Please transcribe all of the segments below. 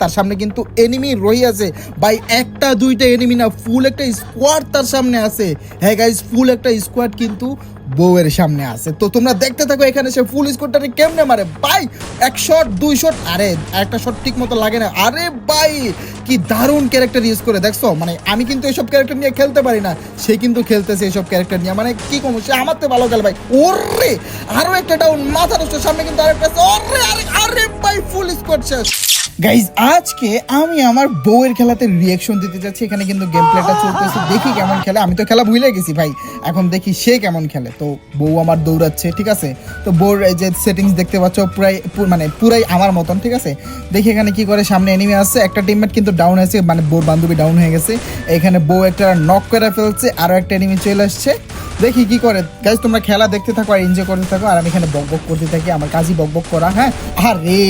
তার সামনে কিন্তু এনিমি রই আছে। ভাই, একটা, দুইটা এনিমি না ফুল একটা স্কোয়াড তার সামনে আছে। হ্যাঁ গাইজ ফুল একটা স্কোয়াড কিন্তু বউয়ের সামনে আছে। তো তোমরা দেখতে থাকো এখানে সে ফুল স্কোয়াডটারে কেমনে মারে। ভাই, এক শট দুই শট আরে, একটা শট ঠিক মতো লাগে না। আরে ভাই, কি দারুণ ক্যারেক্টার ইউজ করে, দেখছ? মানে আমি কিন্তু এইসব ক্যারেক্টার নিয়ে খেলতে পারি না। সে কিন্তু খেলতেছে এইসব ক্যারেক্টার নিয়ে। মানে কি কম, সে আমার তো ভালো খেলে ভাই। ওরে, আরও একটা ডাউন মাথা নষ্ট, সামনে কিন্তু আরেকটা। ওরে, আরে আরে ভাই ফুল স্কোয়াড শেষ। গাইজ আজকে আমি আমার বউয়ের খেলাতে রিয়াকশন দিতে যাচ্ছি। এখানে কিন্তু গেম প্লেটা চলতেছে। দেখি কেমন খেলে। আমি তো খেলা ভুলে গেছি ভাই। এখন দেখি সে কেমন খেলে। তো বউ আমার দৌড়াচ্ছে, ঠিক আছে? তো বউর যে সেটিংস দেখতে পাচ্ছ প্রায় মানে পুরাই আমার মতন, ঠিক আছে? দেখি এখানে কি করে সামনে এনিমি আসছে। একটা টিমমেট কিন্তু ডাউন হয়েছে মানে বউর বান্ধবী ডাউন হয়ে গেছে। এখানে বউ একটা নক করে ফেলছে, আরও একটা এনিমি চলে আসছে। দেখি কি করে। গাইজ তোমরা খেলা দেখতে থাকো আর এনজয় করতে থাকো, আর আমি এখানে বক বক করতে থাকি, আমার কাজই বক বক করা হ্যাঁ? আর রে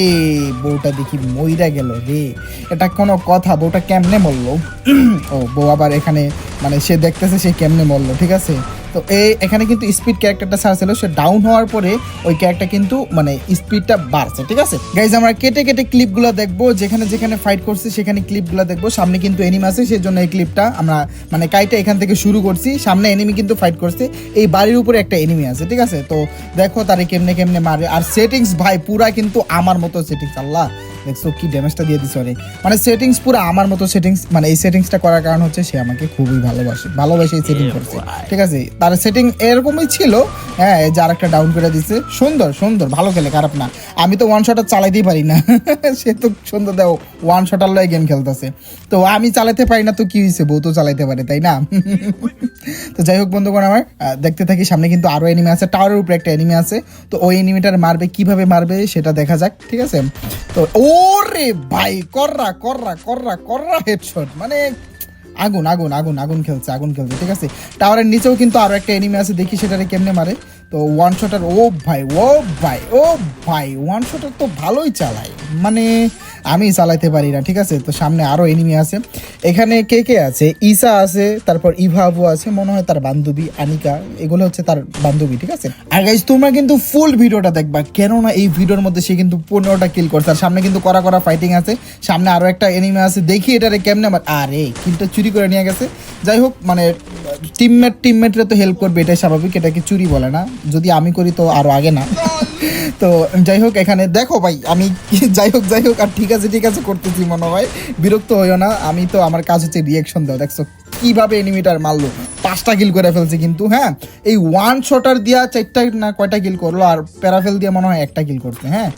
বউটা দেখি মইরা গেল রে। এটা কোনো কথা, বউটা কেমনে মরলো? ও, বউ আবার এখানে মানে সে দেখতেছে, সে কেমনে মরলো, ঠিক আছে? তো এই এখানে কিন্তু স্পিড ক্যারেক্টারটা ছাড়ছিল সে ডাউন হওয়ার পরে ওই ক্যারেক্টার কিন্তু মানে স্পিডটা বাড়ছে, ঠিক আছে? গাইজ আমরা কেটে কেটে ক্লিপগুলো দেখব, যেখানে যেখানে ফাইট করছে, সেখানে ক্লিপগুলো দেখব। সামনে কিন্তু এনিমি আছে সেই জন্য এই ক্লিপটা আমরা মানে কাইটা এখান থেকে শুরু করছি। সামনে এনিমি কিন্তু ফাইট করছে। এই বাড়ির উপরে একটা এনিমি আছে, ঠিক আছে? তো দেখো তারে কেমনে কেমনে মারে। আর সেটিংস ভাই, পুরা কিন্তু আমার মতো সেটিংস আল্লাহ। দেখছ কি ড্যামেজটা দিয়ে দিছে অনেক। মানে সেটিংস পুরো আমার মতো সেটিংস মানে এই সেটিংসটা করার কারণ হচ্ছে সে আমাকে খুবই ভালোবাসে ভালোবাসে এই সেটিং করছে। ঠিক আছে? তার সেটিং এরকমই ছিল। হ্যাঁ এই যে আরেকটা ডাউন করে দিছে। সুন্দর সুন্দর ভালো খেলে খারাপ না। আমি তো ওয়ান শটার চালাইতেই পারি না। সে তো সুন্দর দেখো ওয়ান শটার লয় গেম খেলতেছে। তো আমি চালাতে পারি না তো কি হয়েছে বউ তো চালাইতে পারে তাই না? তো যাই হোক বন্ধুগণ আমার দেখতে থাকি সামনে কিন্তু আরও এনিমি আছে। টাওয়ারের উপরে একটা এনিমি আছে। তো ওই এনিমিটার মারবে কীভাবে মারবে সেটা দেখা যাক। ঠিক আছে? তো ওরে ভাই, কররা কররা কররা কররা হেডশট মানে আগুন আগুন আগুন আগুন খেলছে আগুন খেলছে, ঠিক আছে? টাওয়ারের নিচেও কিন্তু আরও একটা এনিমি আছে, দেখি সেটারে কেমনে মারে। তো ওয়ান শটার ও ভাই ও ভাই ও ভাই ওয়ান শটার তো ভালোই চালায়। মানে আমি চালাইতে পারি না, ঠিক আছে? তো সামনে আরও এনিমি আছে। এখানে কে কে আছে? ইসা আছে, তারপর ইভা আবু আছে, মনে হয় তার বান্ধবী, আনিকা, এগুলো হচ্ছে তার বান্ধবী, ঠিক আছে? আর গাইজ তোমরা কিন্তু ফুল ভিডিওটা দেখবা, কেননা এই ভিডিওর মধ্যে সে কিন্তু পনেরোটা কিল করছে, আর সামনে কিন্তু করা করা ফাইটিং আছে। সামনে আরও একটা এনিমি আছে, দেখি এটারে কেমনে আমার আরে কিলটা চুরি করে নিয়ে গেছে। যাই হোক মানে টিমমেট টিমমেটরা তো হেল্প করবে, এটাই স্বাভাবিক, এটাকে চুরি বলে না। যদি আমি করি তো আরও আগে না। তো যাই হোক, এখানে দেখো ভাই, আমি যাই হোক যাই হোক, আর ঠিক আছে ঠিক আছে, করতেছি মনে হয়। বিরক্ত হইও না, আমি তো আমার কাজ হচ্ছে রিয়েকশন দাও, দেখছ কীভাবে এনিমিটার মারলো। পাঁচটা কিল করে ফেলছে কিন্তু হ্যাঁ? এই ওয়ান শটার দিয়া চারটা না কয়টা কিল করল, আর প্যারাফেল দিয়ে মনে হয় একটা কিল করছে হ্যাঁ?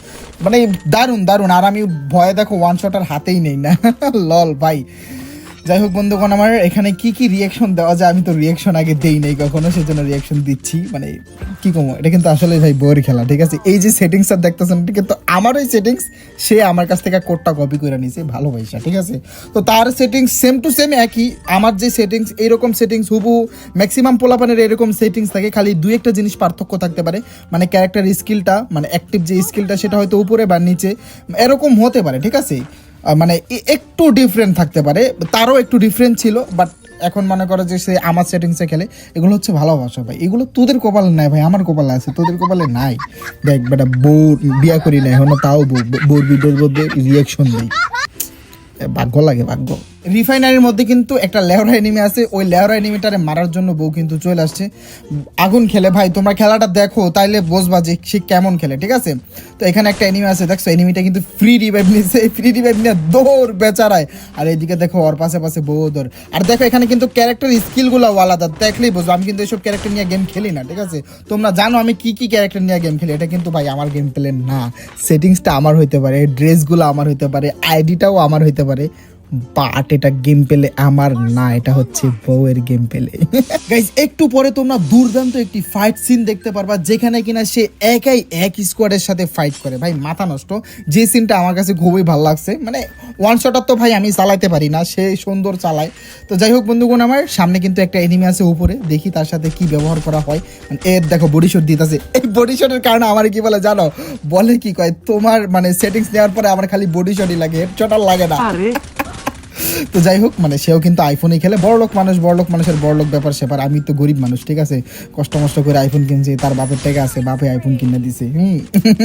মানে দারুণ দারুণ। আর আমি ভয়ে দেখো ওয়ান শটার হাতেই নেই না। লল ভাই। যাই হোক বন্ধুগণ, আমার এখানে কি কি রিয়াকশন দেওয়া যায় আমি তো রিয়াকশন আগে দেই নাই কখনো, সেজন্য রিয়াকশন দিচ্ছি। মানে কি কমো, এটা কিন্তু আসলে ভাই বইয়ের খেলা, ঠিক আছে? এই যে সেটিংস আর দেখতেছেন, এটা কিন্তু আমার ওই সেটিংস সে আমার কাছ থেকে কোডটা কপি করে নিছে ভালোবাসা ঠিক আছে? তো তার সেটিংস সেম টু সেম একই, আমার যে সেটিংস এইরকম সেটিংস হুবু ম্যাক্সিমাম পোলাপানের এরকম সেটিংস থাকে, খালি দুই একটা জিনিস পার্থক্য থাকতে পারে মানে ক্যারেক্টার স্কিলটা মানে অ্যাক্টিভ যে স্কিলটা সেটা হয়তো উপরে বা নিচে, এরকম হতে পারে, ঠিক আছে? মানে একটু ডিফারেন্ট থাকতে পারে। তারও একটু ডিফারেন্ট ছিল বাট এখন মনে করো যে সে আমার সেটিংসে খেলে, এগুলো হচ্ছে ভালোবাসা ভাই। এগুলো তোদের কপালে নাই ভাই, আমার কপালে আছে, তোদের কপালে নাই। দেখ বেটা, বউ বিয়া করি নাই এখনও তাও বউ, বউর ভিডিওর মধ্যে রিয়াকশন নেই ভাগ্য লাগে, ভাগ্য। রিফাইনারির মধ্যে কিন্তু একটা লেহরা এনিমি আছে। ওই লেহরা এনিমিটারে মারার জন্য বউ কিন্তু চলে আসছে। আগুন খেলে। ভাই, তোমরা খেলাটা দেখো, তাইলে বুঝবা যে সে কেমন খেলে, ঠিক আছে? তো এখানে একটা এনিমি আছে, দেখছ? এনিমিটা কিন্তু ফ্রি রিভাইভ নিচ্ছে ফ্রি রিভাইভ নিয়ে দৌড় বেচারায়। আর এইদিকে দেখো, ওর পাশে পাশে বউ দৌড়। আর দেখো, এখানে কিন্তু ক্যারেক্টার স্কিলগুলো আলাদা, দেখলেই বুঝব। আমি কিন্তু এইসব ক্যারেক্টার নিয়ে গেম খেলি না, ঠিক আছে? তোমরা জানো আমি কি কি ক্যারেক্টার নিয়ে গেম খেলি। এটা কিন্তু ভাই আমার গেম প্লে না। সেটিংসটা আমার হইতে পারে ড্রেসগুলো আমার হইতে পারে আইডিটাও আমার হইতে পারে। বাট এটা গেম পেলে আমার, না, এটা হচ্ছে বউয়ের গেম পেলে। গাইজ একটু পরে তোমরা দুর্দান্ত একটি ফাইট সিন দেখতে পারবা, যেখানে কিনা সে একাই এক স্কোয়াডের সাথে ফাইট করে। ভাই, মাথা নষ্ট। যে সিনটা আমার কাছে খুবই ভালো লাগছে। মানে ওয়ান শটার তো ভাই আমি চালাইতে পারি না, সে সুন্দর চালায়। তো যাই হোক বন্ধুগণ আমার, সামনে কিন্তু একটা এনিমি আছে উপরে, দেখি তার সাথে কি ব্যবহার করা হয়। মানে এর দেখো বডি শট দিতেছে। এই বডি শটের কারণে আমার কি বলে জানো? বলে কি কয়, তোমার মানে সেটিংস নেওয়ার পরে আমার খালি বডি শটই লাগে হেড শট আর লাগে না। তো যাই হোক মানে সেও কিন্তু আইফোনই খেলে। বড় লোক মানুষ, বড় লোক মানুষের বড় লোক ব্যাপার সেপার। আমি তো গরিব মানুষ, ঠিক আছে? কষ্ট মষ্ট করে আইফোন কিনছি, তার বাপের টাকা আছে, বাপে আইফোন কিনে দিছে, হুম?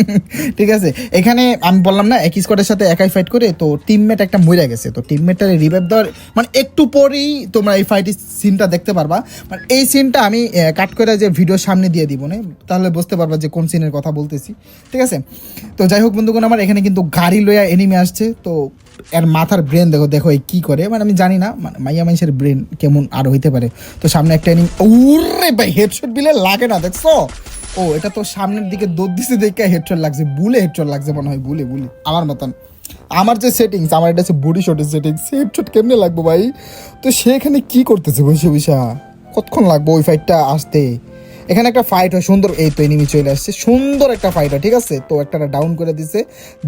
ঠিক আছে? এখানে আমি বললাম না, এক স্কোয়াডের সাথে একাই ফাইট করে, তো টিমমেট একটা মরে গেছে। তো টিমমেটটারে রিভাইভ দেওয়ার মানে একটু পরেই তোমরা এই ফাইট সিনটা দেখতে পারবা। মানে এই সিনটা আমি কাট করে যে ভিডিও সামনে দিয়ে দিব, না? তাহলে বুঝতে পারবা যে কোন সিনের কথা বলতেছি, ঠিক আছে? তো যাই হোক, বন্ধুগণ, আমার এখানে কিন্তু গাড়ি লইয়া এনিমি আসছে। তো এর মাথার ব্রেন দেখো দেখো কি করে? মানে আমি জানি না মানে মাইয়া মানুষের ব্রেন কেমন আর হইতে পারে। তো সামনে একটা এনিমি উরে ভাই হেডশট দিলে লাগে না, দেখছ? ও, এটা তো সামনের দিকে দৌড় দিছে দেখে হেডশট লাগছে বুলে হেডশট লাগছে মনে হয় বুলে বুলে আমার মতন। আমার যে সেটিংস আমার এটা হচ্ছে বডি শটের সেটিংস হেডশট কেমনে লাগবে ভাই? তো সেখানে কি করতেছে বসে বসে কতক্ষণ লাগবে ওই ফাইটটা আসতে? এখানে একটা ফাইট হয়, সুন্দর, এই তো এনিমি চলে আসছে, সুন্দর একটা ফাইট হয়, ঠিক আছে? তো একটা ডাউন করে দিছে,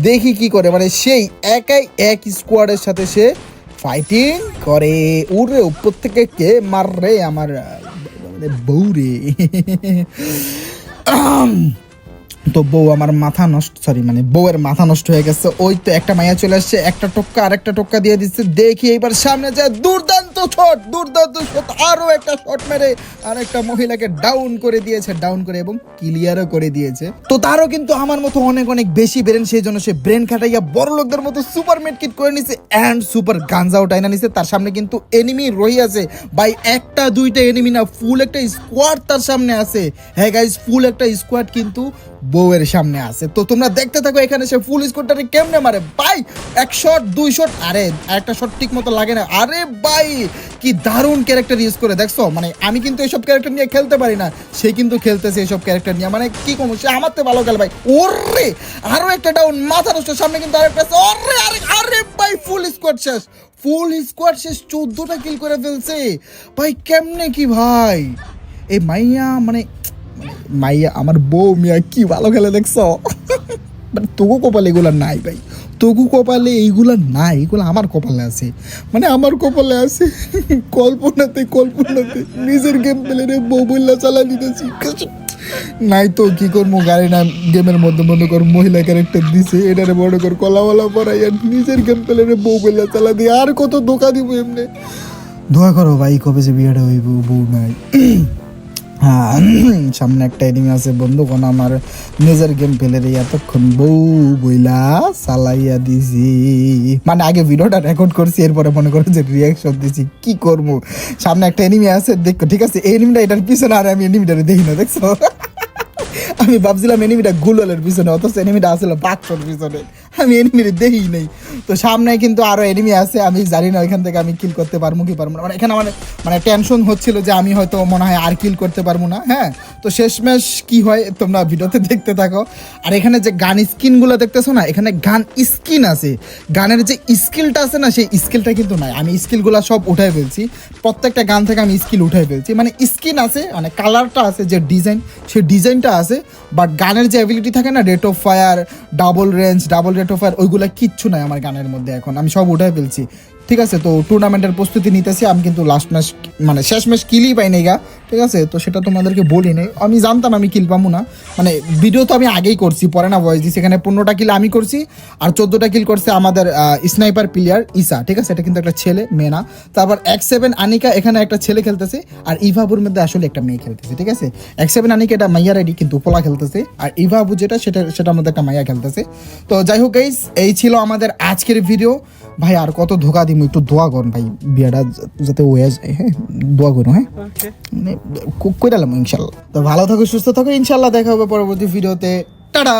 দেখি কি করে মানে সেই একাই এক স্কোয়াডের সাথে সে ফাইটিং করে উড়ে উপর থেকে কে মার রে আমার মানে বউ তো বউ আমার মাথা নষ্ট সরি মানে বউয়ের মাথা নষ্ট হয়ে গেছে। ওই তো একটা মাইয়া চলে আসছে, একটা টোক্কা আরেকটা টোক্কা দিয়ে দিচ্ছে। দেখি এইবার সামনে যায় দুর্দান্ত শট দুর্দান্ত শট আরও একটা শট মেরে আরেকটা মহিলাকে ডাউন করে দিয়েছে ডাউন করে এবং ক্লিয়ারও করে দিয়েছে। তো তারও কিন্তু আমার মতো অনেক অনেক বেশি ব্রেন সেই জন্য সে ব্রেন খাটাইয়া বড় লোকদের মতো সুপার কিট করে নিছে অ্যান্ড সুপার গাঞ্জাও টাইনা নিছে। তার সামনে কিন্তু এনিমি রই আছে। ভাই, একটা, দুইটা এনিমি না ফুল একটা স্কোয়াড তার সামনে আছে। হ্যাঁ গাইজ ফুল একটা স্কোয়াড কিন্তু বউয়ের সামনে আছে। তো তোমরা দেখতে থাকো, এখানে সে ফুল স্কোয়াডটারে কেমনে মারে? ভাই, এক শট দুই শট আরে একটা শট ঠিক মতো লাগে না। আরে ভাই, কি দারুণ ক্যারেক্টার ইউজ করে, দেখছ? মানে আমি কিন্তু এইসব ক্যারেক্টার নিয়ে খেলতে পারি না। সে কিন্তু খেলতেছে এইসব ক্যারেক্টার নিয়ে। মানে কি কম, সে আমার তো ভালো খেলে ভাই। ওরে, আরও একটা ডাউন মাথা নষ্ট, সামনে কিন্তু আরেকটা। ওরে, আরে আরে ভাই ফুল স্কোয়াড শেষ। ফুল স্কোয়াড শেষ, চোদ্দটা কিল করে ফেলছে। ভাই, কেমনে কি ভাই? এই মাইয়া মানে মাইয়া, আমার বউ মিয়া কি ভালো খেলে দেখছ? মানে তবু কপালে এগুলো নাই ভাই। তবু কপালে এইগুলো নাই, এগুলো আমার কপালে আছে। মানে আমার কপালে আছে কল্পনাতে কল্পনাতে। নিজের গেম পেলে রে বউ বললা চালা দিতেছি। নাই তো, কি করব? গাড়ি না, গেমের মধ্যে মনে কর মহিলা ক্যারেক্টার দিছে, এটারে বড় কর কলাওয়ালা পড়াই আর নিজের গেম পেলে রে বউ বললা চালা দিয়ে আর কত ধোকা দিব এমনি। দোয়া করো ভাই, কবে যে বিয়েটা হইব, বউ নাই। সামনে একটা এনিমি আছে বন্ধু কোন আমার নিজের গেম ফেলে রে এতক্ষণ বউ বইলা চালাইয়া দিছি। মানে আগে ভিডিওটা রেকর্ড করছি, এরপরে মনে করো যে রিয়াকশন দিছি, কি করব? সামনে একটা এনিমি আছে, দেখো, ঠিক আছে এনিমিটা এটার পিছনে, আর আমি এনিমিটারে দেখি না, দেখছ? আমি ভাবছিলাম এনিমিটা গুললের পিছনে, অথচ এনিমিটা আসলে বাক্সর পিছনে। আমি এনিমিটা দেখি নাই। তো সামনে কিন্তু আরও এনিমি আছে, আমি জানি না এখান থেকে আমি কিল করতে পারব কি পারব না। মানে এখানে মানে মানে টেনশন হচ্ছিল যে আমি হয়তো মনে হয় আর কিল করতে পারব না হ্যাঁ? তো শেষমেশ কি হয় তোমরা ভিডিওতে দেখতে থাকো। আর এখানে যে গান স্কিনগুলো দেখতেছো না, এখানে গান স্কিন আছে। গানের যে স্কিলটা আছে না, সেই স্কিলটা কিন্তু নাই। আমি স্কিলগুলো সব উঠাই ফেলছি। প্রত্যেকটা গান থেকে আমি স্কিল উঠাই ফেলছি। মানে স্কিন আছে মানে কালারটা আছে যে ডিজাইন সেই ডিজাইনটা আছে বাট গানের যে অ্যাবিলিটি থাকে না rate of fire double range double rate of fire ওইগুলো কিচ্ছু নাই আমার গানের মধ্যে এখন। আমি সব উঠাই ফেলছি। ঠিক আছে, তো টুর্নামেন্টের প্রস্তুতি নিতেছি। আমি কিন্তু লাস্ট ম্যাচ মানে শেষ ম্যাচ কিলই পাইনি গা। ঠিক আছে? তো সেটা তোমাদেরকে বলি নাই। আমি জানতাম আমি কিল পাবো না। মানে ভিডিও তো আমি আগেই করছি পরে না ভয়েস দিছি। এখানে পনেরোটা কিল আমি করছি আর চোদ্দোটা কিল করছে আমাদের স্নাইপার প্লেয়ার ইসা ঠিক আছে? এটা কিন্তু একটা ছেলে মেয়ে না। তারপর এক সেভেন আনিকা এখানে একটা ছেলে খেলতেছে আর ইভাবুর মধ্যে আসলে একটা মেয়ে খেলতেছে ঠিক আছে? এক সেভেন আনিকা এটা মাইয়া রেডি কিন্তু পোলা খেলতেছে। আর ইভাবু যেটা সেটা সেটার মধ্যে একটা মাইয়া খেলতেছে। তো যাই হোক গাইস এই ছিল আমাদের আজকের ভিডিও ভাই আর কত ধোকা দিব একটু দোয়া করুন ভাই বিয়েটা যাতে ওয়ে যায় হ্যাঁ? দোয়া করুন হ্যাঁ? মানে করে ইনশাল্লাহ। তো ভালো থাকো সুস্থ থাকো ইনশাল্লাহ দেখা হবে পরবর্তী ভিডিওতে। টাটা!